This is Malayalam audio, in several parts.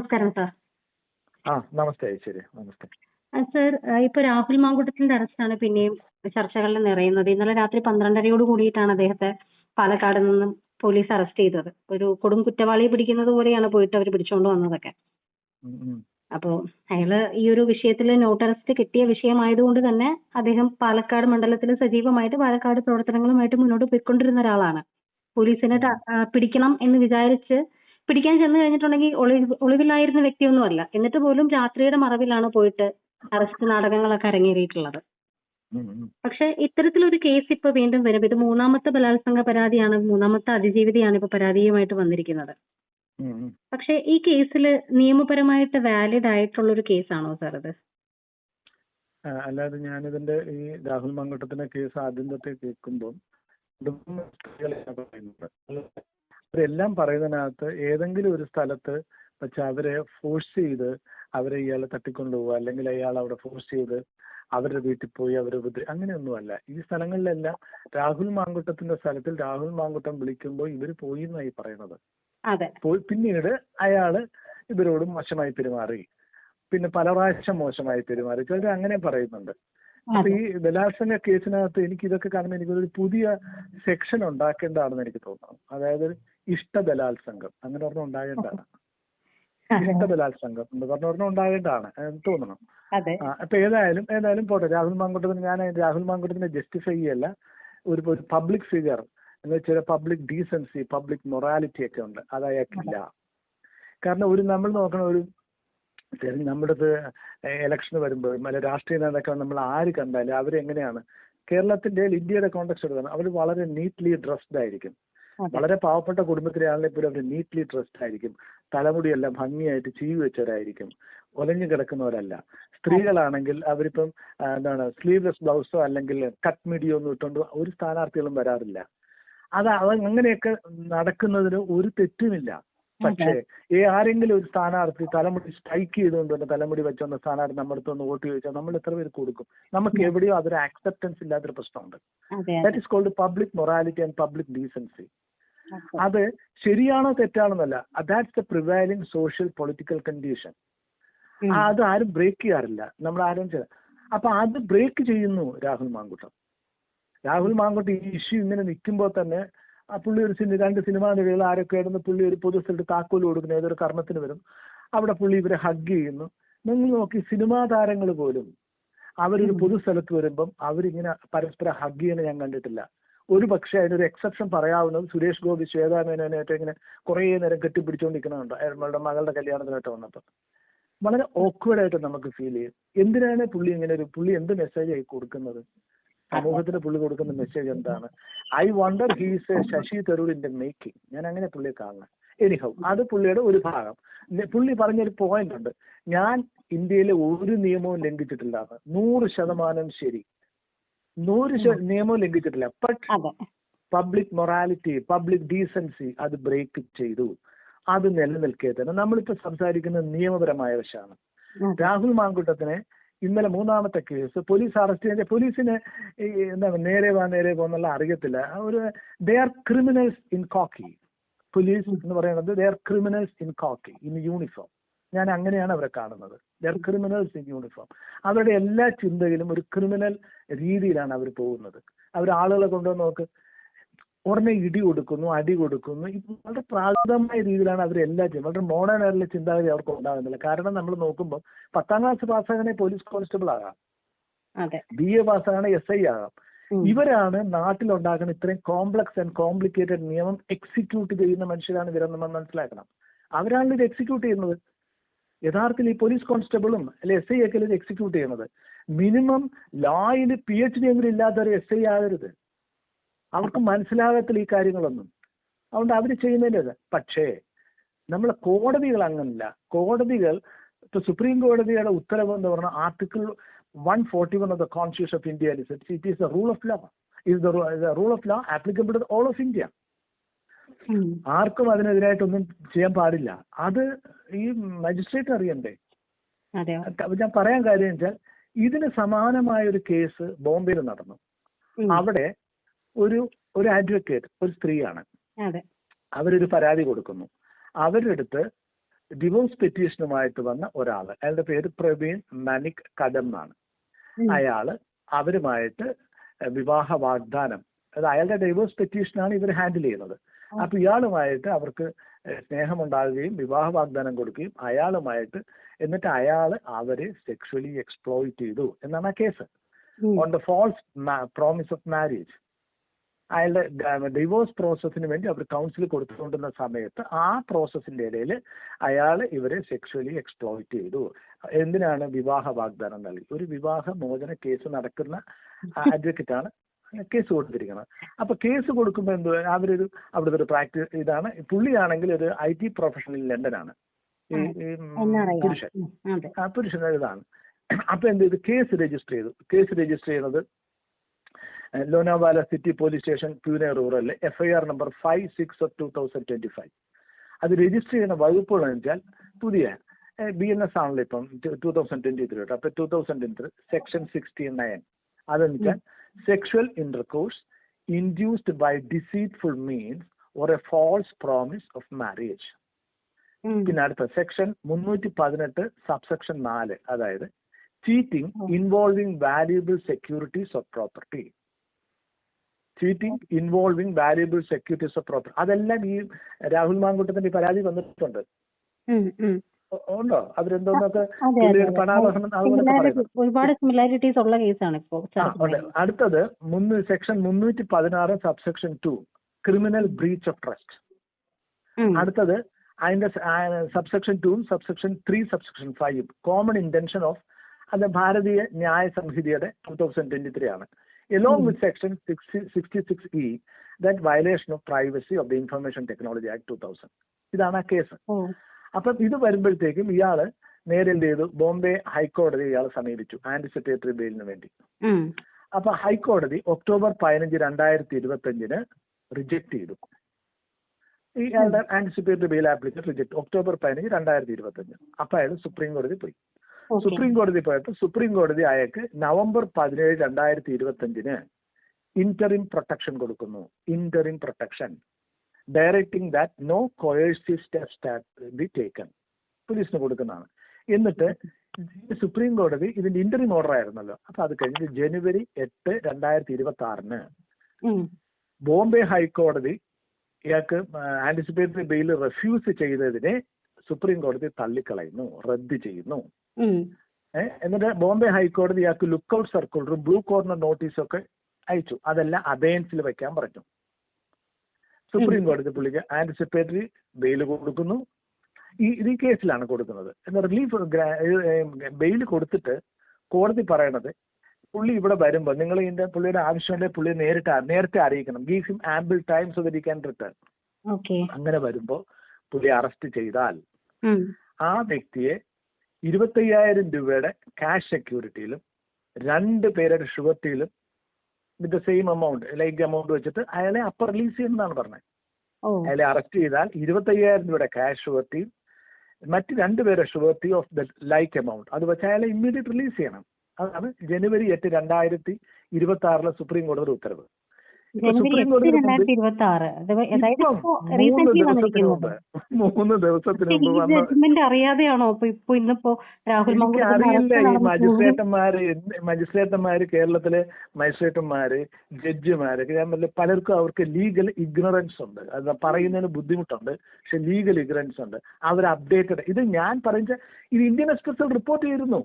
നമസ്കാരം സാർ. ആ നമസ്തേ ശരി നമസ്തേ. സർ ഇപ്പൊ രാഹുൽ മാങ്കുട്ടത്തിന്റെ അറസ്റ്റാണ് പിന്നെയും ചർച്ചകളിൽ നിറയുന്നത്. ഇന്നലെ രാത്രി പന്ത്രണ്ടരയോട് കൂടിയിട്ടാണ് അദ്ദേഹത്തെ പാലക്കാട് നിന്നും പോലീസ് അറസ്റ്റ് ചെയ്തത്. ഒരു കൊടും കുറ്റവാളിയെ പിടിക്കുന്നത് പോലെയാണ് പോയിട്ട് അവർ പിടിച്ചുകൊണ്ട് വന്നതൊക്കെ. അപ്പോ അയാൾ ഈ ഒരു വിഷയത്തിൽ നോട്ട് അറസ്റ്റ് കിട്ടിയ വിഷയമായതുകൊണ്ട് തന്നെ അദ്ദേഹം പാലക്കാട് മണ്ഡലത്തിൽ സജീവമായിട്ട് പാലക്കാട് പ്രവർത്തനങ്ങളുമായിട്ട് മുന്നോട്ട് പോയിക്കൊണ്ടിരുന്ന ഒരാളാണ്. പോലീസിനെ പിടിക്കണം എന്ന് വിചാരിച്ച് പിടിക്കാൻ ചെന്ന് കഴിഞ്ഞിട്ടുണ്ടെങ്കിൽ ഒളിവ് ഒളിവിലായിരുന്ന വ്യക്തിയൊന്നുമല്ല. എന്നിട്ട് പോലും രാത്രിയുടെ മറവിലാണ് പോയിട്ട് അറസ്റ്റ് നാടകങ്ങളൊക്കെ അരങ്ങേറിയിട്ടുള്ളത്. പക്ഷെ ഇത്തരത്തിലൊരു കേസ് ഇപ്പൊ വീണ്ടും വരും. ഇത് മൂന്നാമത്തെ ബലാത്സംഗ പരാതിയാണ് മൂന്നാമത്തെ അതിജീവിതയാണ് ഇപ്പൊ പരാതിയുമായിട്ട് വന്നിരിക്കുന്നത്. പക്ഷെ ഈ കേസിൽ നിയമപരമായിട്ട് വാലിഡ് ആയിട്ടുള്ള ഒരു കേസാണോ സാർ ഇത്? അല്ലാതെ ഞാനിതിന്റെ ഈ രാഹുൽ മങ്കട്ടത്തിന്റെ കേസ് ആദ്യം തൊട്ടേ കേൾക്കുമ്പോൾ കുടുംബ സ്ത്രീകളെയാണ് പറയുന്നത്. അവരെല്ലാം പറയുന്നതിനകത്ത് ഏതെങ്കിലും ഒരു സ്ഥലത്ത് വെച്ച് അവരെ ഫോഴ്സ് ചെയ്ത് അവരെ ഇയാളെ തട്ടിക്കൊണ്ടുപോകുക അല്ലെങ്കിൽ അയാൾ അവിടെ ഫോഴ്സ് ചെയ്ത് അവരുടെ വീട്ടിൽ പോയി അവരെ ഉപദ്ര അങ്ങനെയൊന്നുമല്ല ഈ സ്ഥലങ്ങളിലെല്ലാം രാഹുൽ മാങ്കുട്ടത്തിന്റെ സ്ഥലത്തിൽ രാഹുൽ മാങ്കുട്ടം വിളിക്കുമ്പോൾ ഇവർ പോയി എന്നായി പറയുന്നത്. പോയി പിന്നീട് അയാൾ ഇവരോട് മോശമായി പെരുമാറി. പിന്നെ പല പ്രാവശ്യം മോശമായി പെരുമാറി. ചിലർ അങ്ങനെ പറയുന്നുണ്ട്. അപ്പൊ ഈ ബലാത്സംഗ കേസിനകത്ത് എനിക്ക് ഇതൊക്കെ കാണുമ്പോൾ എനിക്കൊരു പുതിയ സെക്ഷൻ ഉണ്ടാക്കേണ്ടതാണെന്ന് എനിക്ക് തോന്നുന്നു. അതായത് ഇഷ്ട ബലാത്സംഗം അങ്ങനെ ഒരെണ്ണം ഉണ്ടാകേണ്ടതാണ് ഇഷ്ടബലാത്സംഗം എന്ന് പറഞ്ഞ ഒരെണ്ണം ഉണ്ടാകേണ്ടതാണ് ആ, അപ്പൊ ഏതായാലും ഏതായാലും പോട്ടെ. രാഹുൽ മാങ്കുട്ടത്തിന് ഞാൻ രാഹുൽ മാങ്കുട്ടത്തിനെ ജസ്റ്റിഫൈ ചെയ്യല്ല. ഒരു ഒരു പബ്ലിക് ഫിഗർ എന്ന് വെച്ചാൽ പബ്ലിക് ഡീസൻസി പബ്ലിക് മൊറാലിറ്റി ഒക്കെ ഉണ്ട്. അത് അയാൾക്കില്ല. കാരണം ഒരു നമ്മൾ നോക്കണ ഒരു നമ്മുടെ ഇലക്ഷൻ വരുമ്പോൾ അല്ലെ രാഷ്ട്രീയ നേതാക്കൾ നമ്മൾ ആര് കണ്ടാലും അവരെങ്ങനെയാണ്? കേരളത്തിന്റെ ഇന്ത്യയുടെ കോണ്ടക്സ്റ്റ് എടുക്കണം അവർ വളരെ നീറ്റ്ലി ഡ്രസ്ഡ് ആയിരിക്കും. വളരെ പാവപ്പെട്ട കുടുംബത്തിലെ ആളിനെ പോലും അവർ നീറ്റ്ലി ഡ്രസ്ഡ് ആയിരിക്കും. തലമുടിയെല്ലാം ഭംഗിയായിട്ട് ചീവി വെച്ചവരായിരിക്കും ഒലഞ്ഞു കിടക്കുന്നവരല്ല. സ്ത്രീകളാണെങ്കിൽ അവരിപ്പം എന്താണ് സ്ലീവ്ലെസ് ബ്ലൗസോ അല്ലെങ്കിൽ കട്ട് മിഡിയോ ഒന്നും ഇട്ടുകൊണ്ട് ഒരു സ്ഥാനാർത്ഥികളും വരാറില്ല. അത് അങ്ങനെയൊക്കെ നടക്കുന്നതിന് ഒരു തെറ്റുമില്ല. പക്ഷേ ഈ ആരെങ്കിലും ഒരു സ്ഥാനാർത്ഥി തലമുടി സ്ട്രൈക്ക് ചെയ്തുകൊണ്ട് തന്നെ തലമുടി വെച്ചോണ്ട് സ്ഥാനാർത്ഥി നമ്മുടെ അടുത്ത് ഒന്ന് വോട്ട് ചോദിച്ചാൽ നമ്മൾ എത്ര പേര് കൊടുക്കും? നമുക്ക് എവിടെയോ അതൊരു ആക്സെപ്റ്റൻസ് ഇല്ലാത്തൊരു പ്രശ്നമുണ്ട്. That is called public morality and public decency അതെ ശരിയാണോ തെറ്റാണെന്നല്ല. That's the prevailing social political condition അത് ആരും ബ്രേക്ക് ചെയ്യാറില്ല. നമ്മൾ ആരും അപ്പൊ അത് ബ്രേക്ക് ചെയ്യുന്നു രാഹുൽ മാങ്കുട്ടം. രാഹുൽ മാങ്കുട്ടം ഈ ഇഷ്യൂ ഇങ്ങനെ നിൽക്കുമ്പോൾ തന്നെ ആ പുള്ളി ഒരു സിനിമ രണ്ട് സിനിമാ നടികൾ ആരൊക്കെ ആയിരുന്നു പുള്ളി ഒരു പൊതു സ്ഥലത്ത് താക്കോൽ കൊടുക്കുന്ന. ഏതൊരു കർമ്മത്തിന് വരും. അവിടെ പുള്ളി ഇവരെ ഹഗ് ചെയ്യുന്നു. നിങ്ങൾ നോക്കി സിനിമാ താരങ്ങൾ പോലും അവരൊരു പൊതു സ്ഥലത്ത് വരുമ്പം അവരിങ്ങനെ പരസ്പരം ഹഗ് ചെയ്യുന്നത് ഞാൻ കണ്ടിട്ടില്ല. ഒരു പക്ഷേ അതിനൊരു എക്സെപ്ഷൻ പറയാവുന്നത് സുരേഷ് ഗോപി ശ്വേതാ മേനോനായിട്ട് ഇങ്ങനെ കുറേ നേരം കെട്ടിപ്പിടിച്ചുകൊണ്ടിരിക്കുന്നുണ്ട് അയാളുടെ മകളുടെ കല്യാണത്തിനായിട്ട് വന്നപ്പോൾ വളരെ ഓക്വേഡായിട്ട് നമുക്ക് ഫീൽ ചെയ്യും. എന്തിനാണ് പുള്ളി ഇങ്ങനെ ഒരു പുള്ളി എന്ത് മെസ്സേജ് ആയി കൊടുക്കുന്നത്? സമൂഹത്തിന് പുള്ളി കൊടുക്കുന്ന മെസ്സേജ് എന്താണ്? I wonder he's a Shashi തരൂരിന്റെ മേക്കിംഗ് ഞാൻ അങ്ങനെ പുള്ളിയെ കാണുന്നത് എനിഹൗ അത് പുള്ളിയുടെ ഒരു ഭാഗം. പുള്ളി പറഞ്ഞൊരു പോയിന്റ് ഉണ്ട്. ഞാൻ ഇന്ത്യയിലെ ഒരു നിയമവും ലംഘിച്ചിട്ടില്ലാന്ന് നൂറ് ശതമാനം ശരി. നൂറ് നിയമം ലംഘിച്ചിട്ടില്ല. But public morality public decency അത് ബ്രേക്ക് ചെയ്തു. അത് നിലനിൽക്കേ തന്നെ. നമ്മളിപ്പോ സംസാരിക്കുന്നത് നിയമപരമായ വശമാണ് രാഹുൽ മാങ്കുട്ടത്തിനെ ഇന്നലെ മൂന്നാമത്തെ കേസ് പോലീസ് അറസ്റ്റ് ചെയ്ത പോലീസിന് എന്താ എന്താണ് നേരെ വാ നേരെ പോന്നുള്ള അറിയത്തില്ല. ഒരു they are criminals in khaki police എന്ന് പറയുന്നത് they are criminals in khaki in uniform ഞാൻ അങ്ങനെയാണ് അവരെ കാണുന്നത്. ദർ ക്രിമിനൽസ് ഇൻ യൂണിഫോം അവരുടെ എല്ലാ ചിന്തയിലും ഒരു ക്രിമിനൽ രീതിയിലാണ് അവർ പോകുന്നത്. അവർ ആളുകളെ കൊണ്ടുവന്ന് നോക്ക് ഉടനെ ഇടി കൊടുക്കുന്നു അടി കൊടുക്കുന്നു. ഇത് വളരെ പ്രാകൃതമായ രീതിയിലാണ് അവർ എല്ലാ ചെയ്യുന്നത്. വളരെ മോഡേൺ ആയിട്ടുള്ള ചിന്താഗതി അവർക്ക് ഉണ്ടാകുന്നില്ല. കാരണം നമ്മൾ നോക്കുമ്പോൾ പത്താം ക്ലാസ് പാസ്സാകണേ പോലീസ് കോൺസ്റ്റബിൾ ആകാം. ബി എ പാസ്സാകണേ എസ് ഐ ആകാം. ഇവരാണ് നാട്ടിലുണ്ടാക്കുന്ന ഇത്രയും കോംപ്ലക്സ് ആൻഡ് കോംപ്ലിക്കേറ്റഡ് നിയമം എക്സിക്യൂട്ട് ചെയ്യുന്ന മനുഷ്യരാണ് ഇവരെന്ന് മനസ്സിലാക്കണം. അവരാണ് ഇത് എക്സിക്യൂട്ട് ചെയ്യുന്നത്. യഥാർത്ഥത്തിൽ ഈ പോലീസ് കോൺസ്റ്റബിളും അല്ലെ എസ് ഐ ഒക്കെ എക്സിക്യൂട്ട് ചെയ്യുന്നത്? മിനിമം ലോയിൽ പി എച്ച് ഡി എങ്കിലും ഇല്ലാത്ത ഒരു എസ് ഐ ആകരുത്. അവർക്ക് മനസ്സിലാകത്തില്ല ഈ കാര്യങ്ങളൊന്നും. അതുകൊണ്ട് അവർ ചെയ്യുന്നതിന്റെ പക്ഷേ നമ്മളെ കോടതികൾ അങ്ങനല്ല. കോടതികൾ ഇപ്പൊ സുപ്രീം കോടതിയുടെ ഉത്തരവ് എന്ന് പറഞ്ഞ article one forty one of the constitution of India it is the rule of law is the rule of law applicable to all of India. ആർക്കും അതിനെതിരായിട്ടൊന്നും ചെയ്യാൻ പാടില്ല. അത് ഈ മജിസ്ട്രേറ്റ് അറിയണ്ടേ? ഞാൻ പറയാൻ കാര്യം വെച്ചാൽ ഇതിന് സമാനമായ ഒരു കേസ് ബോംബെയിൽ നടന്നു. അവിടെ ഒരു ഒരു അഡ്വക്കേറ്റ് ഒരു സ്ത്രീയാണ്. അവരൊരു പരാതി കൊടുക്കുന്നു. അവരുടെ അടുത്ത് ഡിവോഴ്സ് പെറ്റീഷനുമായിട്ട് വന്ന ഒരാൾ അയാളുടെ പേര് പ്രവീൺ മനിക് കദം എന്നാണ്. അയാൾ അവരുമായിട്ട് വിവാഹ വാഗ്ദാനം അത് അയാളുടെ ഡിവോഴ്സ് പെറ്റീഷനാണ് ഇവർ ഹാൻഡിൽ ചെയ്യുന്നത്. അപ്പൊ ഇയാളുമായിട്ട് അവർക്ക് സ്നേഹമുണ്ടാകുകയും വിവാഹ വാഗ്ദാനം കൊടുക്കുകയും അയാളുമായിട്ട് എന്നിട്ട് അയാൾ അവരെ സെക്ഷുവലി എക്സ്പ്ലോയിറ്റ് ചെയ്തു എന്നാണ് ആ case. On the false promise of marriage അയാളുടെ ഡിവോഴ്സ് പ്രോസസ്സിന് വേണ്ടി അവർ കൗൺസിൽ കൊടുത്തുകൊണ്ടിരുന്ന സമയത്ത് ആ പ്രോസസ്സിന്റെ ഇടയിൽ അയാൾ ഇവരെ സെക്ഷുവലി എക്സ്പ്ലോയിറ്റ് ചെയ്തു. എന്തിനാണ് വിവാഹ വാഗ്ദാനം നൽകി? ഒരു വിവാഹ മോചന കേസ് നടക്കുന്ന അഡ്വക്കേറ്റ് ആണ് കേസ് കൊടുത്തിരിക്കുന്നത് അപ്പൊ കേസ് കൊടുക്കുമ്പോൾ എന്ത് അവരൊരു അവിടുത്തെ ഒരു പ്രാക്ടീസ് ഇതാണ്. പുള്ളിയാണെങ്കിൽ ഒരു ഐ ടി പ്രൊഫഷണൽ ലണ്ടനാണ്. പുരുഷൻ. ആ പുരുഷൻ ഇതാണ്. അപ്പൊ എന്ത് ചെയ്തു? കേസ് രജിസ്റ്റർ ചെയ്തു. കേസ് രജിസ്റ്റർ ചെയ്യുന്നത് Lonavala city police station Pune rural F I R number five six of two thousand twenty five. അത് രജിസ്റ്റർ ചെയ്യുന്ന വകുപ്പുകൾ വെച്ചാൽ പുതിയ ബി എൻ എസ് ആണല്ലോ ഇപ്പം. ടൂ തൗസൻഡ് ട്വന്റി ത്രീ അപ്പൊ two thousand twenty three section sixty nine. അതെന്ന് വെച്ചാൽ sexual intercourse induced by deceitful means or a false promise of marriage ഉം. പിന്നെ അടുത്ത സെക്ഷൻ മുന്നൂറ്റി പതിനെട്ട് സബ്സെക്ഷൻ നാല് അതായത് cheating. Involving valuable securities of property cheating involving valuable securities of property അതെല്ലാം ഈ രാഹുൽ മാങ്കൂട്ടത്തിന്റെ പരാതി വന്നിട്ടുണ്ട്. ഉണ്ടോ? അവരെന്തോന്നൊക്കെ ഒരുപാട് സിമിലാരിറ്റീസ് ഉള്ള കേസാണ് ഇപ്പോ ആ, അടുത്തത് സെക്ഷൻ മുന്നൂറ്റി പതിനാറ് subsection two criminal breach of trust അടുത്തത് അതിന്റെ സബ്സെക്ഷൻ ടൂവും subsection three subsection five common intention of അത് ഭാരതീയ ന്യായ സംഹിതയുടെ ടൂ തൗസൻഡ് ട്വന്റി ത്രീ ആണ് along with section sixty six E that violation of privacy of the information technology act two thousand ഇതാണ് ആ കേസ് അപ്പം ഇത് വരുമ്പോഴത്തേക്കും ഇയാൾ നേരെ എന്ത് ചെയ്തു? ബോംബെ ഹൈക്കോടതി ഇയാളെ സമീപിച്ചു ആന്റിസിപ്പേറ്ററി ബെയിലിന് വേണ്ടി. അപ്പൊ ഹൈക്കോടതി ഒക്ടോബർ പതിനഞ്ച് രണ്ടായിരത്തി ഇരുപത്തി അഞ്ചിന് റിജക്ട് ചെയ്തു. ഈ അയാളുടെ anticipatory bail application reject October പതിനഞ്ച് രണ്ടായിരത്തി ഇരുപത്തി അഞ്ച് അപ്പൊ അയാൾ സുപ്രീം കോടതി പോയി. സുപ്രീം കോടതി പോയപ്പോൾ സുപ്രീം കോടതി അയാൾക്ക് നവംബർ പതിനേഴ് രണ്ടായിരത്തി ഇരുപത്തി അഞ്ചിന് ഇന്ററിം പ്രൊട്ടക്ഷൻ കൊടുക്കുന്നു. Interim protection directing that no coercive steps be taken പോലീസിന് കൊടുക്കുന്നതാണ്. എന്നിട്ട് സുപ്രീം കോടതി ഇതിന്റെ ഇന്റർവ്യൂ ഓർഡർ ആയിരുന്നല്ലോ. അപ്പൊ അത് കഴിഞ്ഞ് ജനുവരി എട്ട് രണ്ടായിരത്തി ഇരുപത്തി ആറിന്. ബോംബെ ഹൈക്കോടതി ഇയാൾക്ക് ആന്റിസിപ്പേറ്ററി ബെയിൽ റെഫ്യൂസ് ചെയ്തതിനെ സുപ്രീം കോടതി തള്ളിക്കളയുന്നു റദ്ദ് ചെയ്യുന്നു. എന്നിട്ട് ബോംബെ ഹൈക്കോടതി ഇയാൾക്ക് ലുക്ക് ഔട്ട് സർക്കുലറും ബ്ലൂ കോർണർ നോട്ടീസും ഒക്കെ അയച്ചു. അതെല്ലാം അബേൻസിൽ വെക്കാൻ പറഞ്ഞു. സുപ്രീം കോടതി പുള്ളിക്ക് ആന്റിസിപ്പേറ്ററി ബെയിൽ കൊടുക്കുന്നു. ഈ ഇത് ഈ കേസിലാണ് കൊടുക്കുന്നത്. എന്നാൽ റിലീഫ് ബെയിൽ കൊടുത്തിട്ട് കോടതി പറയണത് പുള്ളി ഇവിടെ വരുമ്പോൾ നിങ്ങൾ ഇതിന്റെ പുള്ളിയുടെ ആവശ്യമുണ്ടെങ്കിൽ പുള്ളിയെ നേരിട്ട് നേരത്തെ അറിയിക്കണം. Give him ample time so they can return അങ്ങനെ വരുമ്പോൾ പുള്ളി അറസ്റ്റ് ചെയ്താൽ ആ വ്യക്തിയെ ഇരുപത്തയ്യായിരം രൂപയുടെ ക്യാഷ് സെക്യൂരിറ്റിയിലും രണ്ട് പേരുടെ ഷുവർട്ടിയിലും with the same amount like amount വെച്ചിട്ട് അയാളെ അപ്പർ റിലീസ് ചെയ്യുന്നതാണ് പറഞ്ഞത്. അയാളെ അറസ്റ്റ് ചെയ്താൽ ഇരുപത്തയ്യായിരം രൂപയുടെ ക്യാഷ് ഷുവർട്ടിയും മറ്റ് രണ്ടുപേരെ surety of the like amount അത് വെച്ച് അയാളെ ഇമ്മീഡിയറ്റ് റിലീസ് ചെയ്യണം. അതാണ് ജനുവരി എട്ട് രണ്ടായിരത്തി ഇരുപത്തി ആറിലെ സുപ്രീം കോടതി ഉത്തരവ്. ജനുവരി എട്ട് രണ്ടായിരത്തി ഇരുപത്തി ആറ് അതായത് റീസെന്റ് വന്നിരിക്കുന്നത് മൂന്ന് ദിവസത്തിന് ഈ ജഡ്ജ്മെന്റ് അറിയാതെയാണോ ഇപ്പൊ ഇപ്പൊ ഇന്നിപ്പോ രാഹുൽ മജിസ്ട്രേറ്റന്മാര് മജിസ്ട്രേറ്റന്മാര് കേരളത്തിലെ മജിസ്ട്രേറ്റന്മാര് ജഡ്ജിമാര് ഞാൻ പലർക്കും അവർക്ക് ലീഗൽ ഇഗ്നറൻസ് ഉണ്ട്. അത് പറയുന്നതിന് ബുദ്ധിമുട്ടുണ്ട്. പക്ഷെ ലീഗൽ ഇഗ്നറൻസ് ഉണ്ട്. അവർ അപ്ഡേറ്റഡ് ഇത് ഞാൻ പറഞ്ഞ ഇത് ഇന്ത്യൻ എക്സ്പ്രസിൽ റിപ്പോർട്ട് ചെയ്തിരുന്നു.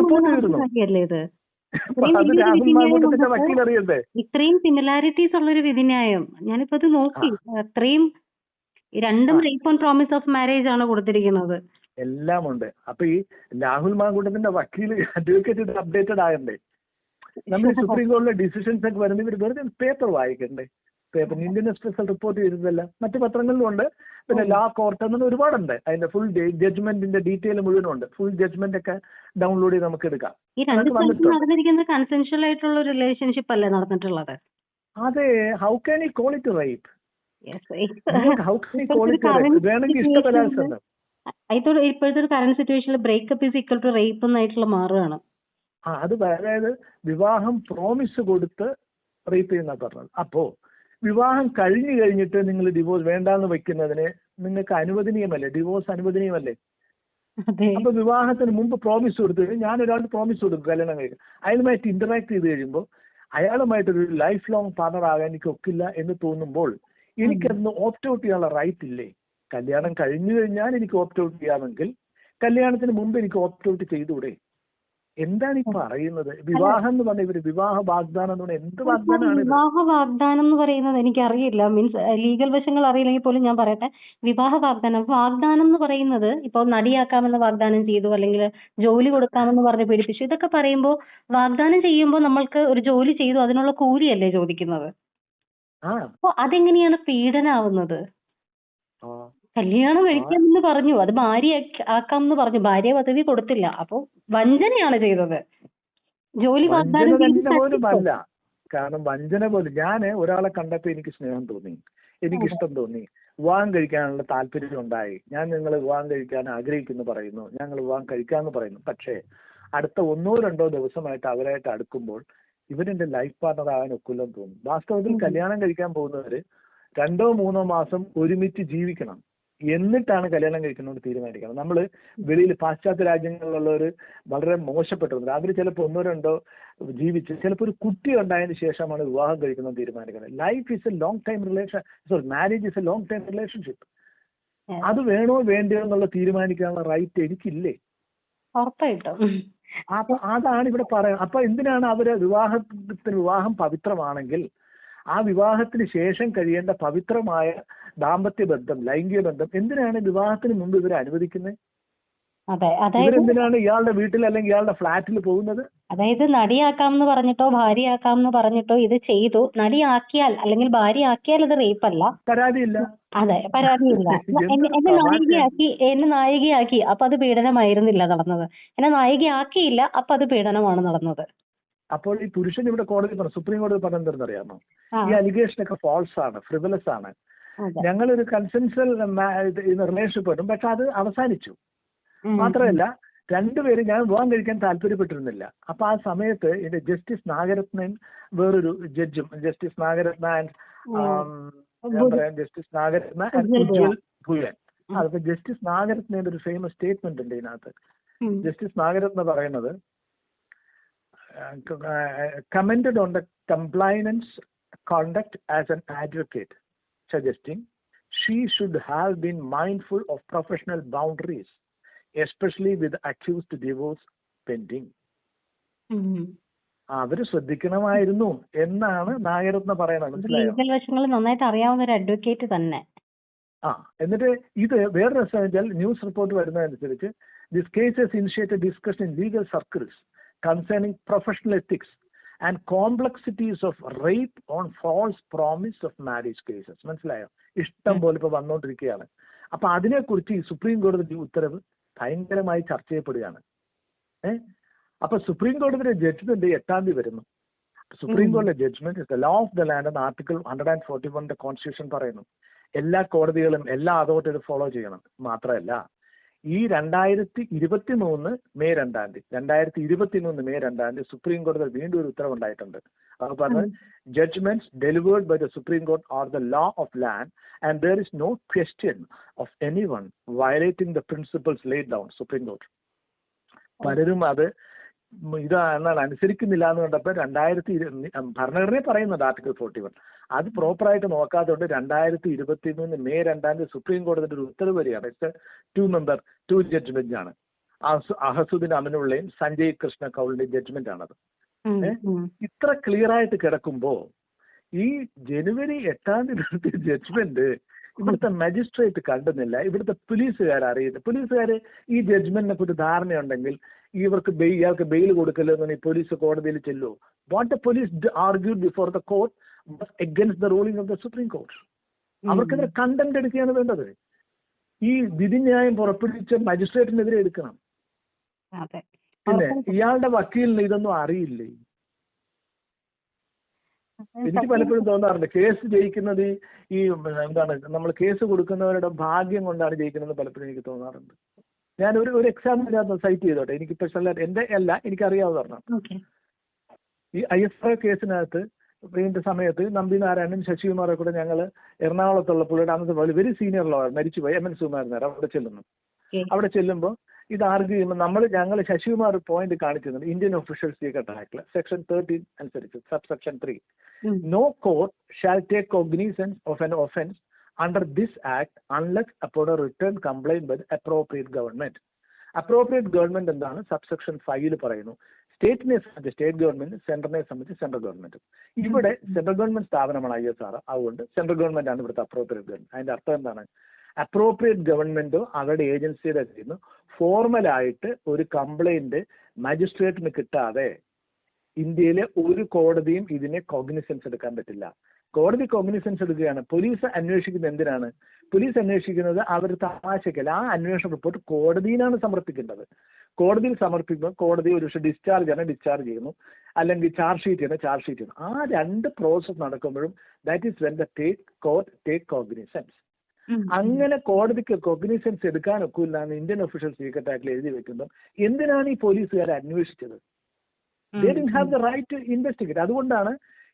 report ചെയ്തിരുന്നു. ഇത്രയും സിമിലാരിറ്റീസ് ഉള്ള ഒരു വിധിന്യായം ഞാനിപ്പോ ഇത് നോക്കി. അത്രയും രണ്ടും. Rape on promise of marriage ആണ് കൊടുത്തിരിക്കുന്നത്. എല്ലാം ഉണ്ട്. അപ്പൊ ഈ രാഹുൽ മാങ്കുട്ടത്തിന്റെ വക്കീൽ അഡ്വക്കേറ്റ് അപ്ഡേറ്റഡ് ആകണ്ടേ നമ്മൾ സുപ്രീം കോടതിയിലെ ഡിസിഷൻസ് ഒക്കെ വരുന്നത് ഇവർ വെറുതെ പേപ്പർ വായിക്കണ്ടേ? പേപ്പർ ഇന്ത്യൻ എക്സ്പ്രസ് റിപ്പോർട്ട് ചെയ്തതല്ല. മറ്റ് പത്രങ്ങളിലും ഉണ്ട്. പിന്നെ ലാ കോർട്ട് അങ്ങനെ ഒരുപാടുണ്ട്. അതിന്റെ ഫുൾ ജഡ്ജ്മെന്റിന്റെ ഡീറ്റെയിൽ മുഴുവനും ഉണ്ട് ഫുൾ ജഡ്ജ്മെന്റ് ഒക്കെ ഡൗൺലോഡ് ചെയ്ത് നമുക്ക് എടുക്കാം. ഈ രണ്ട് സ്ഥലത്തും. നടന്നിരിക്കുന്നത് കൺസെൻഷ്യൽ ആയിട്ടുള്ള ഒരു റിലേഷൻഷിപ്പ് അല്ലേ നടന്നിട്ടുള്ളത്? അതെ. How can we call it rape. How can we call it rape വേണമെങ്കിൽ ഇപ്പോഴത്തെ ഒരു കറന്റ് സിറ്റുവേഷനിൽ breakup is equal to rape എന്നായിട്ടുള്ള മാറുകയാണ്. ആ അത് അതായത് വിവാഹം പ്രോമിസ് കൊടുത്ത് റേപ്പ് ചെയ്യുന്ന പറഞ്ഞത്. അപ്പോ വിവാഹം കഴിഞ്ഞു കഴിഞ്ഞിട്ട് നിങ്ങൾ ഡിവോഴ്സ് വേണ്ടാന്ന് വെക്കുന്നതിന് നിങ്ങൾക്ക് അനുവദനീയമല്ലേ? ഡിവോഴ്സ് അനുവദനീയമല്ലേ? അപ്പൊ വിവാഹത്തിന് മുമ്പ് പ്രോമിസ് കൊടുത്തു ഞാൻ ഒരാൾക്ക് പ്രോമിസ് കൊടുക്കും കല്യാണം കഴിക്കും അയാളുമായിട്ട് ഇന്ററാക്ട് ചെയ്ത് കഴിയുമ്പോൾ അയാളുമായിട്ട് ഒരു ലൈഫ് ലോങ് പാർട്ണർ ആകാൻ എനിക്ക് ഒക്കില്ല എന്ന് തോന്നുമ്പോൾ എനിക്കതിന് ഓപ്റ്റ് ഔട്ട് ചെയ്യാനുള്ള റൈറ്റ് ഇല്ലേ? കല്യാണം കഴിഞ്ഞു കഴിഞ്ഞാൽ എനിക്ക് ഓപ്റ്റ് ഔട്ട് ചെയ്യാമെങ്കിൽ കല്യാണത്തിന് മുമ്പ് എനിക്ക് ഓപ്റ്റ് ഔട്ട് ചെയ്തുകൂടെ? എന്താണ് ഈ പറയുന്നത്? വിവാഹം എന്ന് പറഞ്ഞ ഇവർ വിവാഹ വാഗ്ദാനം എന്ന് പറഞ്ഞാൽ എന്ത് വാഗ്ദാനമാണ് വിവാഹ വാഗ്ദാനം എന്ന് പറയുന്നത് എനിക്കറിയില്ല. മീൻസ് ലീഗൽ വശങ്ങൾ അറിയില്ലെങ്കിൽ പോലും ഞാൻ പറയട്ടെ. വിവാഹ വാഗ്ദാനം. വാഗ്ദാനം എന്ന് പറയുന്നത് ഇപ്പോൾ നടിയാക്കാമെന്ന് വാഗ്ദാനം ചെയ്തു അല്ലെങ്കിൽ ജോലി കൊടുക്കാമെന്ന് പറഞ്ഞ് പീഡിപ്പിച്ചു. ഇതൊക്കെ പറയുമ്പോൾ വാഗ്ദാനം ചെയ്യുമ്പോൾ നമ്മൾക്ക് ഒരു ജോലി ചെയ്തു അതിനുള്ള കൂലിയല്ലേ ചോദിക്കുന്നത്? അപ്പൊ അതെങ്ങനെയാണ് പീഡനാവുന്നത്. കല്യാണം കഴിക്കാമെന്ന് പറഞ്ഞു. അത് ഭാര്യ ആക്കാമെന്ന് പറഞ്ഞു. ഭാര്യ പദവി കൊടുത്തില്ല. അപ്പൊ വഞ്ചനയാണ് ചെയ്തത്. ജോലി വാഗ്ദാനം ചെയ്ത് തട്ടിപ്പ്. കാരണം വഞ്ചന പോലും. ഞാൻ ഒരാളെ കണ്ടപ്പോ എനിക്ക് സ്നേഹം തോന്നി. എനിക്ക് ഇഷ്ടം തോന്നി. വിവാഹം കഴിക്കാനുള്ള താല്പര്യം ഉണ്ടായി. ഞാൻ നിങ്ങൾ വിവാഹം കഴിക്കാൻ ആഗ്രഹിക്കുന്നു പറയുന്നു. ഞങ്ങൾ വിവാഹം കഴിക്കാമെന്ന് പറയുന്നു. പക്ഷേ അടുത്ത ഒന്നോ രണ്ടോ ദിവസമായിട്ട് അവരായിട്ട് അടുക്കുമ്പോൾ ഇവരെന്റെ ലൈഫ് പാർട്ണർ ആകാൻ ഒക്കില്ലെന്ന് തോന്നുന്നു വാസ്തവത്തിൽ കല്യാണം കഴിക്കാൻ പോകുന്നവര് രണ്ടോ മൂന്നോ മാസം ഒരുമിച്ച് ജീവിക്കണം. എന്നിട്ടാണ് കല്യാണം കഴിക്കുന്നതുകൊണ്ട് തീരുമാനിക്കണം. നമ്മൾ വെളിയിൽ പാശ്ചാത്യ രാജ്യങ്ങളിലുള്ളവർ വളരെ മോശപ്പെട്ടവർ അവർ ചിലപ്പോൾ ഒന്നോ രണ്ടോ ജീവിച്ച് ചിലപ്പോൾ ഒരു കുട്ടി ഉണ്ടായതിനു ശേഷമാണ് വിവാഹം കഴിക്കുന്നത് തീരുമാനിക്കുന്നത്. Life is a long time relation sorry marriage is a long time relationship അത് വേണോ വേണ്ടയോ എന്നുള്ള തീരുമാനിക്കാനുള്ള റൈറ്റ് എനിക്കില്ലേ? ഉറപ്പായിട്ടും. അപ്പൊ അതാണ് ഇവിടെ പറയുന്നത് അപ്പൊ എന്തിനാണ് അവർ വിവാഹത്തിന് വിവാഹം പവിത്രമാണെങ്കിൽ ആ വിവാഹത്തിന് ശേഷം കഴിയേണ്ട പവിത്രമായ ദാമ്പത്യ ബന്ധം ലൈംഗിക ബന്ധം എന്തിനാണ് വിവാഹത്തിന് മുമ്പ് ഇവരെ അനുവദിക്കുന്നത് ഇവരെന്തിനാണ് ഇയാളുടെ വീട്ടിൽ അല്ലെങ്കിൽ ഇയാളുടെ ഫ്ലാറ്റിൽ പോകുന്നത്? അതായത് നടിയാക്കാമെന്ന് പറഞ്ഞിട്ടോ ഭാര്യയാക്കാമെന്ന് പറഞ്ഞിട്ടോ ഇത് ചെയ്തു. നടിയാക്കിയാൽ അല്ലെങ്കിൽ ഭാര്യയാക്കിയാൽ അത് റേപ്പ് അല്ല പരാതിയില്ല. അതെ പരാതിയില്ല. എന്നെ എന്നെ നായികയാക്കി എന്നെ നായികയാക്കി. അപ്പൊ അത് പീഡനമായിരുന്നില്ല നടന്നത്. എന്നെ നായികയാക്കിയില്ല അപ്പൊ അത് പീഡനമാണ് നടന്നത്. അപ്പോൾ ഈ പുരുഷൻ ഇവിടെ കോടതി പറഞ്ഞു സുപ്രീം കോടതി പറഞ്ഞെന്തെന്ന് അറിയാമോ? ഈ അലിഗേഷൻ ഒക്കെ ഫോൾസ് ആണ് ഫ്രിവലസ് ആണ്. ഞങ്ങളൊരു കൺസെൻസൽ റിലേഷൻഷിപ്പ് വരും പക്ഷെ അത് അവസാനിച്ചു. മാത്രമല്ല രണ്ടുപേരും ഞാൻ വിവാഹം കഴിക്കാൻ താല്പര്യപ്പെട്ടിരുന്നില്ല. അപ്പൊ ആ സമയത്ത് എന്റെ ജസ്റ്റിസ് നാഗരത്നൻ വേറൊരു ജഡ്ജും justice Nagarathna and justice Nagarathna Ujjal Bhuyan അതിപ്പോ ജസ്റ്റിസ് നാഗരത്നയുടെ ഒരു ഫേമസ് സ്റ്റേറ്റ്മെന്റ് ഉണ്ട് ഇതിനകത്ത്. ജസ്റ്റിസ് നാഗരത്ന പറയുന്നത് commented on the complainant's conduct as an advocate suggesting she should have been mindful of professional boundaries especially with accused divorce pending ഉം. അവർ ശ്രദ്ധിക്കണമായിരുന്നു എന്നാണ് നായരത്ന പറയുന്നത് മനസ്സിലായോ? ലീഗൽ വശങ്ങൾ നന്നായിട്ട് അറിയാവുന്ന ഒരു അഡ്വക്കേറ്റ് തന്നെ. ആ എന്നിട്ട് ഇത് വേറെ രസം വെച്ചാൽ news report വരുന്നതനുസരിച്ച് this cases initiated discussion in legal circles concerning professional ethics and complexities of rape on false promise of marriage cases. മനസ്സിലായോ? ഇഷ്ടം പോലെ ഇപ്പൊ വന്നുകൊണ്ടിരിക്കുകയാണ് അപ്പൊ അതിനെക്കുറിച്ച് ഈ സുപ്രീം കോടതി ഉത്തരവ് ഭയങ്കരമായി ചർച്ച ചെയ്യപ്പെടുകയാണ്. ഏഹ് അപ്പൊ സുപ്രീം കോടതിയുടെ ജഡ്ജ്മെന്റ് എട്ടാം തീയതി വരുന്നു. സുപ്രീം കോടതി കോടതിയുടെ judgment is the law of the land എന്ന article hundred and forty one constitution പറയുന്നു. എല്ലാ കോടതികളും എല്ലാ അതോറിറ്റികളും ഫോളോ ചെയ്യണം. മാത്രമല്ല ഈ രണ്ടായിരത്തി ഇരുപത്തി മൂന്ന് മെയ് രണ്ടാം തീയതി രണ്ടായിരത്തി ഇരുപത്തി മൂന്ന് മെയ് രണ്ടാം തീയതി സുപ്രീം കോടതി വീണ്ടും ഒരു ഉത്തരവുണ്ടായിട്ടുണ്ട്. അത് പറഞ്ഞത് judgment delivered by the supreme court are the law of land and there is no question of any one violating the principles lay down supreme court പലരും അത് ഇതാണ് അനുസരിക്കുന്നില്ല എന്ന് കണ്ടപ്പോൾ രണ്ടായിരത്തി ഭരണഘടനയെ പറയുന്നുണ്ട് ആർട്ടിക്കിൾ ഫോർട്ടി വൺ അത് പ്രോപ്പറായിട്ട് നോക്കാത്തതുകൊണ്ട് രണ്ടായിരത്തി ഇരുപത്തി മൂന്ന് മെയ് രണ്ടാം തീയതി സുപ്രീം കോടതിയുടെ ഒരു ഉത്തരവ് വരികയാണ്. It's two member two judge ബെഞ്ചാണ് അഹസുദ്ദീൻ അമിനുള്ളയും സഞ്ജയ് കൃഷ്ണ കൗളിന്റെയും ജഡ്ജ്മെന്റ് ആണത്. ഇത്ര ക്ലിയർ ആയിട്ട് കിടക്കുമ്പോ ഈ ജനുവരി എട്ടാം തീയതി ജഡ്ജ്മെന്റ് ഇവിടുത്തെ മജിസ്ട്രേറ്റ് കണ്ടുന്നില്ല. ഇവിടുത്തെ പോലീസുകാർ അറിയുന്നത് പോലീസുകാർ ഈ ജഡ്ജ്മെന്റിനെ കുറിച്ച് ധാരണയുണ്ടെങ്കിൽ ഇവർക്ക് ബെയ് ഇയാൾക്ക് ബെയിൽ കൊടുക്കല്ലോ എന്ന് പോലീസ് കോടതിയിൽ ചെല്ലുമോ what the police argue before the court against the ruling of the supreme court അവർക്കെതിരെ കണ്ടന്റ് എടുക്കുകയാണ് വേണ്ടത്. ഈ വിധിന്യായം പുറപ്പെടുവിച്ച മജിസ്ട്രേറ്റിനെതിരെ എടുക്കണം. പിന്നെ ഇയാളുടെ വക്കീലിന് ഇതൊന്നും അറിയില്ലേ? എനിക്ക് പലപ്പോഴും തോന്നാറുണ്ട്. കേസ് ജയിക്കുന്നത് ഈ- എന്താണ് നമ്മൾ കേസ് കൊടുക്കുന്നവരുടെ ഭാഗ്യം കൊണ്ടാണ് ജയിക്കുന്നത് പലപ്പോഴും എനിക്ക് തോന്നാറുണ്ട്. ഞാൻ ഒരു ഒരു എക്സാമ്പിൾ ഇതിനകത്ത് സൈറ്റ് ചെയ്തോട്ടെ. എനിക്ക് സ്പെഷ്യൽ എന്റെ അല്ല എനിക്ക് അറിയാവുന്ന പറഞ്ഞു ഈ ഐ എസ് ആർ കേസിനകത്ത് ഇതിന്റെ സമയത്ത് നമ്പി നാരായണൻ ശശികുമാറെ കൂടെ ഞങ്ങൾ എറണാകുളത്തുള്ള പുള്ളിയുടെ അന്നത്തെ വെരി സീനിയർ ലോയർ മരിച്ചുപോയി എം എൻ സുകുമാരൻ നായർ അവിടെ ചെല്ലുന്നു. അവിടെ ചെല്ലുമ്പോൾ ഇത് ആർഗ്യൂ ചെയ്യുമ്പോൾ നമ്മൾ ഞങ്ങൾ ശശികുമാർ പോയിന്റ് കാണിച്ചിരുന്നത് Indian official secret act section thirteen അനുസരിച്ച് sub section three no court shall take cognizance of an offence under this act unless upon written complaint by appropriate government. Appropriate government എന്താണ്? സബ്സെക്ഷൻ ഫൈവിൽ പറയുന്നു. സ്റ്റേറ്റിനെ സംബന്ധിച്ച് സ്റ്റേറ്റ് ഗവൺമെന്റ് സെൻട്രലിനെ സംബന്ധിച്ച് സെൻട്രൽ ഗവൺമെന്റ്. ഇവിടെ സെൻട്രൽ ഗവൺമെന്റ് സ്ഥാപനമാണ് ഐ എസ് ആർ. അതുകൊണ്ട് സെൻട്രൽ ഗവൺമെന്റ് ആണ് ഇവിടുത്തെ അപ്രോപ്രിയേറ്റ് ഗവൺമെന്റ് അതിന്റെ അർത്ഥം എന്താണ്? അപ്രോപ്രിയേറ്റ് ഗവൺമെന്റോ അവരുടെ ഏജൻസിയുടെ കയ്യിൽ ഫോർമലായിട്ട് ഒരു കംപ്ലൈന്റ് മജിസ്ട്രേറ്റിന് കിട്ടാതെ ഇന്ത്യയിലെ ഒരു കോടതിയും ഇതിനെ കോഗ്നിസൻസ് എടുക്കാൻ പറ്റില്ല. കോടതി കോഗ്നിസൻസ് എടുക്കുകയാണ്. പോലീസ് അന്വേഷിക്കുന്നത് എന്തിനാണ്? പോലീസ് അന്വേഷിക്കുന്നത് അവർ തമാശക്കല്ല. ആ അന്വേഷണ റിപ്പോർട്ട് കോടതിയിലാണ് സമർപ്പിക്കേണ്ടത്. കോടതിയിൽ സമർപ്പിക്കുമ്പോൾ കോടതി ഒരു പക്ഷേ ഡിസ്ചാർജ് ആണ് ഡിസ്ചാർജ് ചെയ്യുന്നു. അല്ലെങ്കിൽ ചാർജ് ഷീറ്റ് ചെയ്യുന്ന ചാർജ് ഷീറ്റ് ചെയ്യുന്നു. ആ രണ്ട് പ്രോസസ് നടക്കുമ്പോഴും that is when the take court take cognizance അങ്ങനെ കോടതിക്ക് കോഗ്നിസൻസ് എടുക്കാൻ ഒക്കില്ല എന്ന് ഇന്ത്യൻ ഒഫീഷ്യൽ സീക്രട്ട് ആക്ടിൽ എഴുതി വെക്കുമ്പോൾ എന്തിനാണ് ഈ പോലീസുകാരെ അന്വേഷിച്ചത്. They didn't have the right to investigate അതുകൊണ്ടാണ്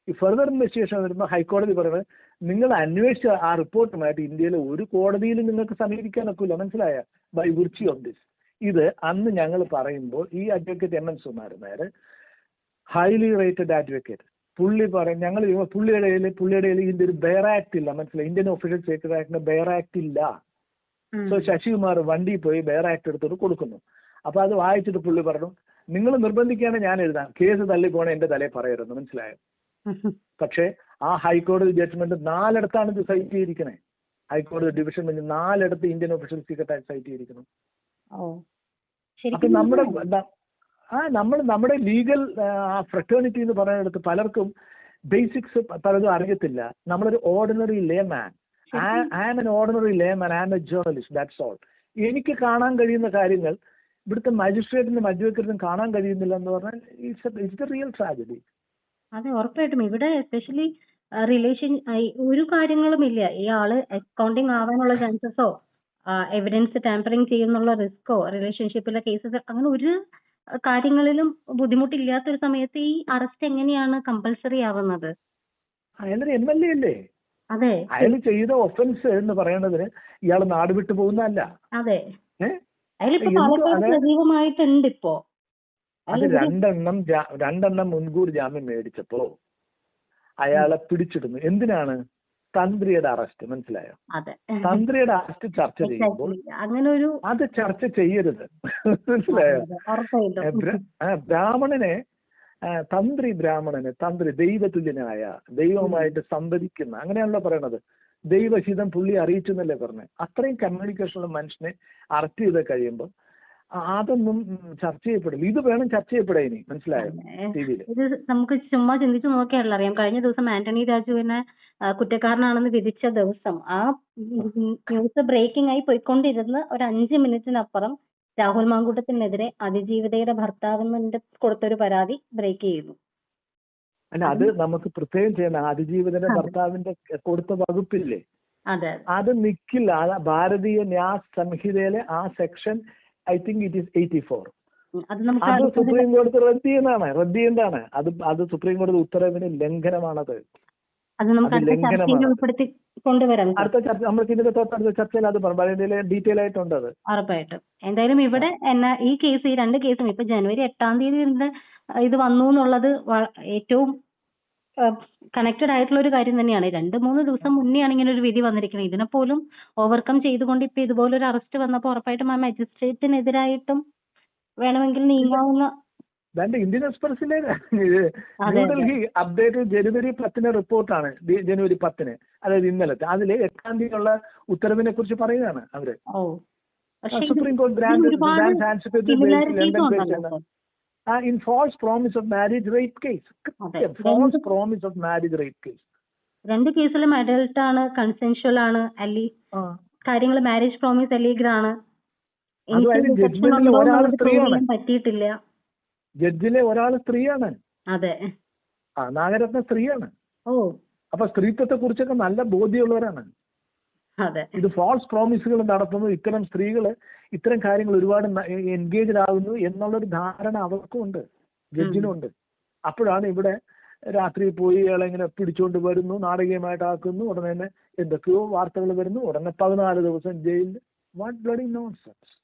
ഈ ഫർദർ ഇൻവെസ്റ്റിഗേഷൻ വരുമ്പോൾ ഹൈക്കോടതി പറയുന്നത് നിങ്ങൾ അന്വേഷിച്ച ആ റിപ്പോർട്ടുമായിട്ട് ഇന്ത്യയിലെ ഒരു കോടതിയിലും നിങ്ങൾക്ക് സമീപിക്കാൻ ഒക്കില്ല. മനസ്സിലായ? ബൈ വിർച്ചി ഓഫ് ദിസ് ഇത് അന്ന് ഞങ്ങൾ പറയുമ്പോൾ ഈ advocate M N Sumaran Nair highly rated advocate പുള്ളി പറയും ഞങ്ങൾ പുള്ളിയുടെ ഇടയിൽ പുള്ളിയുടെ കയ്യിൽ ഇതിന്റെ ഒരു ബെയർ ആക്ട് ഇല്ല. മനസ്സിലായി? ഇന്ത്യൻ ഒഫീഷ്യൽ സീക്രട്ട് ആക്ടിന്റെ ബെയർ ആക്ട് ഇല്ല. സോ ശശികുമാർ വണ്ടി പോയി ബെയർ ആക്ട് എടുത്തിട്ട് കൊടുക്കുന്നു. അപ്പൊ അത് വായിച്ചിട്ട് പുള്ളി പറഞ്ഞു നിങ്ങൾ നിർബന്ധിക്കാണ് ഞാൻ എഴുതാം. കേസ് തള്ളിപ്പോണേ എന്റെ തലയിൽ പറയരുത്. മനസ്സിലായോ. പക്ഷേ ആ ഹൈക്കോടതി ജഡ്ജ്മെന്റ് നാലിടത്താണ് ഇത് സൈറ്റ് ചെയ്തിരിക്കുന്നത് ഹൈക്കോടതി division bench നാലിടത്ത് Indian official secret act cite ചെയ്തിരിക്കുന്നു. അപ്പൊ നമ്മുടെ ആ നമ്മൾ നമ്മുടെ ലീഗൽ ഫ്രട്ടേണിറ്റി എന്ന് പറയുന്നിടത്ത് പലർക്കും ബേസിക്സ് പലതും അറിയത്തില്ല. നമ്മളൊരു ordinary layman am an ordinary layman am a journalist that's all എനിക്ക് കാണാൻ കഴിയുന്ന കാര്യങ്ങൾ ഇവിടുത്തെ മജിസ്ട്രേറ്റിനും അഡ്വക്കേറ്റിനും കാണാൻ കഴിയുന്നില്ല എന്ന് പറഞ്ഞാൽ it's it's a real tragedy അതെ ഉറപ്പായിട്ടും. ഇവിടെ എസ്പെഷ്യലി റിലേഷൻ ഒരു കാര്യങ്ങളും ഇല്ല. ഈ ആൾ അക്കൗണ്ടിങ് ആവാനുള്ള ചാൻസസോ എവിഡൻസ് ടാമ്പറിങ് ചെയ്യുന്നുള്ള റിസ്കോ റിലേഷൻഷിപ്പിലെ കേസസ് അങ്ങനെ ഒരു കാര്യങ്ങളിലും ബുദ്ധിമുട്ടില്ലാത്തൊരു സമയത്ത് ഈ അറസ്റ്റ് എങ്ങനെയാണ് കമ്പൽസറി ആവുന്നത്? അയാളൊരു അല്ലേ? അതെ. അയാൾ ചെയ്ത ഒഫൻസ് എന്ന് പറയുന്നതിന് ഇയാൾ നാട് വിട്ടു പോകുന്നതല്ല. അതെ. ഏഹ് അതിലിപ്പോ എന്തോ പാലക്കാട് അത് സജീവമായിട്ടുണ്ട് ഇപ്പോ. അത് രണ്ടെണ്ണം രണ്ടെണ്ണം മുൻകൂർ ജാമ്യം മേടിച്ചപ്പോ അയാളെ പിടിച്ചിടുന്നു. എന്തിനാണ്? തന്ത്രിയുടെ അറസ്റ്റ്. മനസ്സിലായോ? തന്ത്രിയുടെ അറസ്റ്റ് ചർച്ച ചെയ്യുമ്പോൾ അങ്ങനെ ഒരു അത് ചർച്ച ചെയ്യരുത്. മനസ്സിലായോ? ബ്രാഹ്മണനെ തന്ത്രി ബ്രാഹ്മണന് തന്ത്രി ദൈവതുല്യനായ ദൈവവുമായിട്ട് സംവദിക്കുന്ന അങ്ങനെയാണല്ലോ പറയണത്. ദൈവഹിതം പുള്ളി അറിയിച്ചു എന്നല്ലേ പറഞ്ഞത് അത്രയും കമ്മ്യൂണിക്കേഷനുള്ള മനുഷ്യനെ അറസ്റ്റ് ചെയ്ത് കഴിയുമ്പോൾ അതൊന്നും ചർച്ച ചെയ്യപ്പെടില്ല. ഇത് വേണം ചർച്ച ചെയ്യപ്പെടാൻ ഇനി മനസ്സിലായോ. ഇത് നമുക്ക് ചുമ്മാ ചിന്തിച്ചു നോക്കിയാൽ അറിയാം. കഴിഞ്ഞ ദിവസം ആന്റണി രാജുവിനെ കുറ്റക്കാരനാണെന്ന് വിധിച്ച ദിവസം ആ ന്യൂസ് ബ്രേക്കിംഗ് ആയി പോയിക്കൊണ്ടിരുന്ന ഒരു അഞ്ച് മിനിറ്റിനപ്പുറം രാഹുൽ മാങ്കൂട്ടത്തിനെതിരെ അതിജീവിതയുടെ ഭർത്താവിന്റെ കൊടുത്തൊരു പരാതി ബ്രേക്ക് ചെയ്യുന്നു അല്ല അത് നമുക്ക് പ്രത്യേകം ചെയ്യണം. അതിജീവിതന്റെ ഭർത്താവിന്റെ കൊടുത്ത വകുപ്പില്ലേ? അതെ നിക്കില്ല ഭാരതീയ ന്യാസ് സംഹിതയിലെ ആ section I think it is eighty four അത് സുപ്രീം കോടതി റദ്ദ് ചെയ്യുന്നതാണ് റദ്ദ് ചെയ്യേണ്ടതാണ് അത് അത് സുപ്രീം കോടതി ഉത്തരവിന് ലംഘനമാണത്. കൊണ്ടുവരാം. അടുത്ത ചർച്ച നമ്മൾക്ക് ഇതിന്റെ തൊട്ടടുത്ത ചർച്ചയിൽ അത് പറഞ്ഞു ഡീറ്റെയിൽ ആയിട്ടുണ്ട് അത് ഉറപ്പായിട്ടും. എന്തായാലും ഇവിടെ എന്നാ ഈ കേസ് ഈ രണ്ട് കേസും ഇപ്പൊ ജനുവരി എട്ടാം തീയതി ഇത് വന്നു എന്നുള്ളത് ഏറ്റവും കണക്റ്റഡ് ആയിട്ടുള്ള ഒരു കാര്യം തന്നെയാണ്. രണ്ട് മൂന്ന് ദിവസം മുന്നെയാണ് ഇങ്ങനെ ഒരു വിധി വന്നിരിക്കുന്നത്. ഇതിനെ പോലും ഓവർകം ചെയ്തുകൊണ്ട് ഇപ്പൊ ഇതുപോലെ ഒരു അറസ്റ്റ് വന്നപ്പോൾ ഉറപ്പായിട്ടും ആ മജിസ്ട്രേറ്റിനെതിരായിട്ടും വേണമെങ്കിൽ നീങ്ങാവുന്ന അതെ ഇന്ത്യൻ എക്സ്പ്രസിലെ ന്യൂഡൽഹി അപ്ഡേറ്റ് ജനുവരി പത്തിന് റിപ്പോർട്ടാണ്. ജനുവരി പത്തിന് അതായത് ഇന്നലത്തെ അതിൽ എട്ടാം തീയതിയുള്ള ഉത്തരവിനെ കുറിച്ച് പറയുകയാണ് അവർ. സുപ്രീം കോടതി ഗ്രാൻഡ് ഗ്രാൻഡ് ഹാൻഡ്സ് ലണ്ടൻ ഉണ്ടല്ലോ false promise of marriage rape case. False promise of marriage rape case രണ്ട് കേസിലും അഡൽട്ട് ആണ് കൺസെൻഷ്വൽ ആണ് അല്ലി കാര്യങ്ങൾ മാരേജ് പ്രോമിസ് അലീഗഡ് ആണ് പറ്റിയിട്ടില്ല. ജഡ്ജിലെ ഒരാൾ സ്ത്രീയാണ്. അതെ. ആ നാഗരത്ന സ്ത്രീയാണ്. ഓ. അപ്പൊ സ്ത്രീത്വത്തെ കുറിച്ചൊക്കെ നല്ല ബോധ്യമുള്ളവരാണ്. ഇത് ഫോൾസ് പ്രോമിസുകൾ നടത്തുന്നത് ഇത്തരം സ്ത്രീകൾ ഇത്തരം കാര്യങ്ങൾ ഒരുപാട് എൻഗേജ്ഡ് ആകുന്നു എന്നുള്ളൊരു ധാരണ അവർക്കും ഉണ്ട്. ജഡ്ജിനും ഉണ്ട്. അപ്പോഴാണ് ഇവിടെ രാത്രി പോയി ഇയാളെങ്ങനെ പിടിച്ചുകൊണ്ട് വരുന്നു നാടകീയമായിട്ടാക്കുന്നു ഉടനെ തന്നെ എന്തൊക്കെയോ വാർത്തകൾ വരുന്നു. ഉടനെ പതിനാല് ദിവസം ജയിലിൽ വാട്ട് ബ്ലഡി നോൺസെൻസ്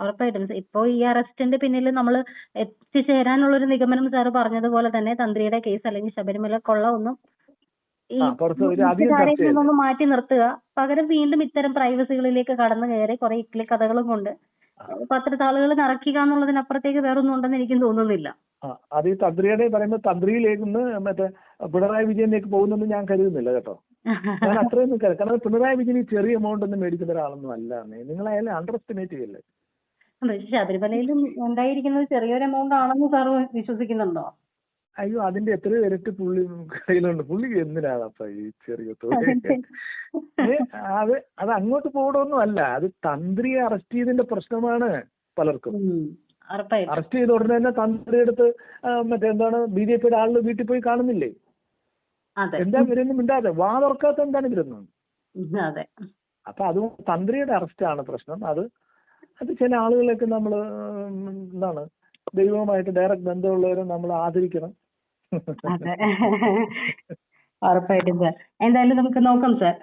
ഉറപ്പായിട്ടും. ഇപ്പോ ഈ അറസ്റ്റിന്റെ പിന്നിൽ നമ്മൾ എത്തിച്ചേരാനുള്ള ഒരു നിഗമനം സാറ് പറഞ്ഞതുപോലെ തന്നെ തന്ത്രിയുടെ കേസ് അല്ലെങ്കിൽ ശബരിമല കൊള്ള ഒന്നും ഈ ഒരു മറ്റു നിർത്തുക. പകരം വീണ്ടും ഇത്തരം പ്രൈവസികളിലേക്ക് കടന്നു കയറി കുറെ ഇക്കിളി കഥകളും കൊണ്ട് പത്രത്താളുകൾ നിറയ്ക്കുക എന്നുള്ളതിനപ്പുറത്തേക്ക് വേറൊന്നും ഉണ്ടെന്ന് എനിക്കും തോന്നുന്നില്ല. അത് ഈ തന്ത്രിയുടെ പറയുമ്പോൾ തന്ത്രിയിലേക്ക് മറ്റേ പിണറായി വിജയനിലേക്ക് പോകുന്നെന്ന് ഞാൻ കരുതുന്നില്ല കേട്ടോ. ഞാൻ അത്രയൊന്നും കരുത കാരണം പിണറായി വിജയൻ ഈ ചെറിയ എമൗണ്ട് ഒന്നും മേടിക്കുന്ന ഒരാളൊന്നും അല്ല നിങ്ങൾ അയാളെ അണ്ടർ എസ്റ്റിമേറ്റ് ചെയ്യല്ലേ ശബരിമലയിലും ഉണ്ടായിരിക്കുന്നത് ചെറിയൊരു എമൗണ്ട് ആണെന്ന് സാർ വിശ്വസിക്കുന്നുണ്ടോ? അയ്യോ അതിന്റെ എത്രയോ ഇരട്ടി പുള്ളി കയ്യിലുണ്ട്. പുള്ളി എന്തിനാണ് അപ്പൊ ഈ ചെറിയ തുക ഏ, അത് അത് അങ്ങോട്ട് പോകണമെന്നും അല്ല അത് തന്ത്രിയെ അറസ്റ്റ് ചെയ്തതിന്റെ പ്രശ്നമാണ് പലർക്കും. അറസ്റ്റ് ചെയ്ത ഉടനെ തന്നെ തന്ത്രി എടുത്ത് മറ്റെന്താണ് മറ്റേ എന്താണ് ബി ജെ പിയുടെ ആളുകൾ വീട്ടിൽ പോയി കാണുന്നില്ലേ? എന്താ ഇവരൊന്നും മിണ്ടാതെ വാ തുറക്കാത്ത എന്താണ് ഇവരൊന്നും അപ്പൊ അത് തന്ത്രിയുടെ അറസ്റ്റാണ് പ്രശ്നം. അത് അത് ചില ആളുകളൊക്കെ നമ്മൾ എന്താണ് ദൈവവുമായിട്ട് ഡയറക്റ്റ് ബന്ധമുള്ളവരെ നമ്മൾ ആദരിക്കണം. അതെ. ഉറപ്പായിട്ടും സാർ എന്തായാലും നമുക്ക് നോക്കാം സാർ